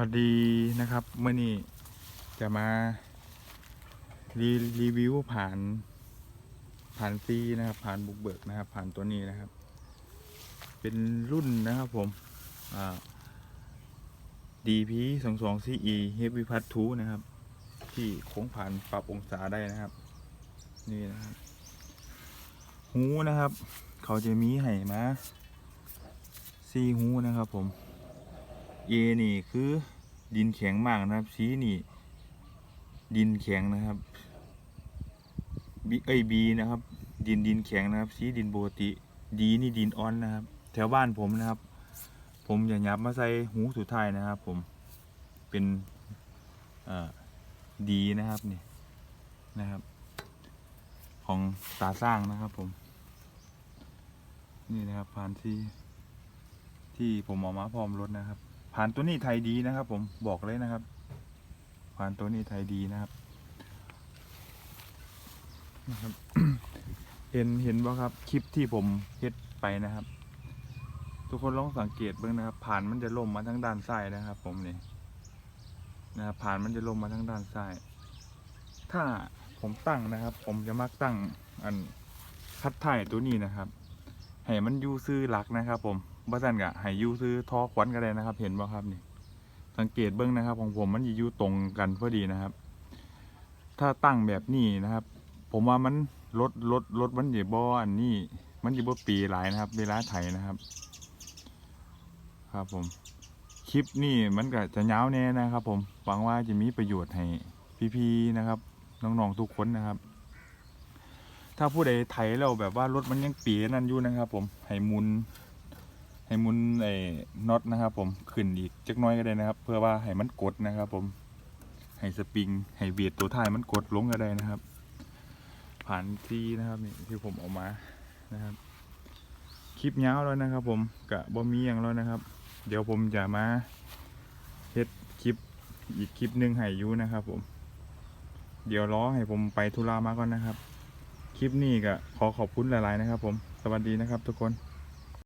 วัสดีนะครับเมื่อนี้จะมารีรีวิวผ่าน ผ่านซีนะครับ ผ่านบุกเบิกนะครับ ผ่านตัวนี้นะครับ เป็นรุ่นนะครับผมดีพีสอ่า DP 2 2 CE Heavy p a t 2นะครับ ที่โค้งผ่านปรับองศาได้นะครับ นี่นะครับ หูนะครับ เขาจะมีให้มาซีหูนะครับผม A นี่คือดินแข็งมากนะครับ C นี่ดินแข็งนะครับ B เอ้ย B นะครับ ดินดินแข็งนะครับ C ดินปกติ D นี่ดินอ่อนนะครับ แถวบ้านผมนะครับ ผมอย่ายับมาใส่หูสุดท้ายนะครับ ผมเป็นเอ่อดีนะครับนี่นะครับ ของตาสร้างนะครับผม นี่นะครับผ่านที่ที่ผมเอามาพร้อมรถนะครับ ผ่านตัวนี้ไทยดีนะครับ ผมบอกเลยนะครับ ผ่านตัวนี้ไทยดีนะครับนะครับ เห็นเห็นว่าครับคลิปที่ผมเฮ็ดไปนะครับ ทุกคนลองสังเกตเบ้างนะครับ ผ่านมันจะล่มมาทั้งด้านซ้ายนะครับ ผมนี่นะครับผ่านมันจะล่มมาทั้งด้านซ้าย ถ้าผมตั้งนะครับ ผมจะมักตั้งอันคัดถ่ายตัวนี้นะครับให้มันอยูซื้อหลักนะครับ ผม บ้าสันกะให้อยูซื้อทอควันก็ได้นะครับ เห็นบ่ครับนี่ สังเกตเบื้องนะครับ ของผมมันอยู่ตรงกันพอดีนะครับ ถ้าตั้งแบบนี้นะครับ ผมว่ามันลดลดลดมันจะบ่อันนี้ มันจะบ่ปีหลายนะครับ เวลาไถนะครับ ครับผมคลิปนี่มันก็จะยาวแน่นะครับ ผมหวังว่าจะมีประโยชน์ให้พี่ๆนะครับน้องๆทุกคนนะครับ ถ้าผู้ใดไถแล้วแบบว่ารถมันยังปีนั่นอยู่นะครับ ผมให้มุน ให้มุนไอ้น็อตนะครับ ผมขึ้นอีกจักน้อยก็ได้นะครับ เพื่อว่าให้มันกดนะครับ ผมให้สปริงให้เบียดตัวท้ายมันกดลงก็ได้นะครับ ผ่านที่นะครับนี่ที่ผมออกมานะครับ คลิปยาวแล้วนะครับ ผมกะบ่มีอย่างแล้วนะครับ เดี๋ยวผมจะมาเฮ็ดคลิปอีกคลิปหนึ่งให้ยูนะครับ ผม เดี๋ยวรอให้ผมไปธุระมาก่อนนะครับ คลิปนี้ก็ขอขอบคุณหลาย ๆ นะครับ ผมสวัสดีนะครับ ทุกคน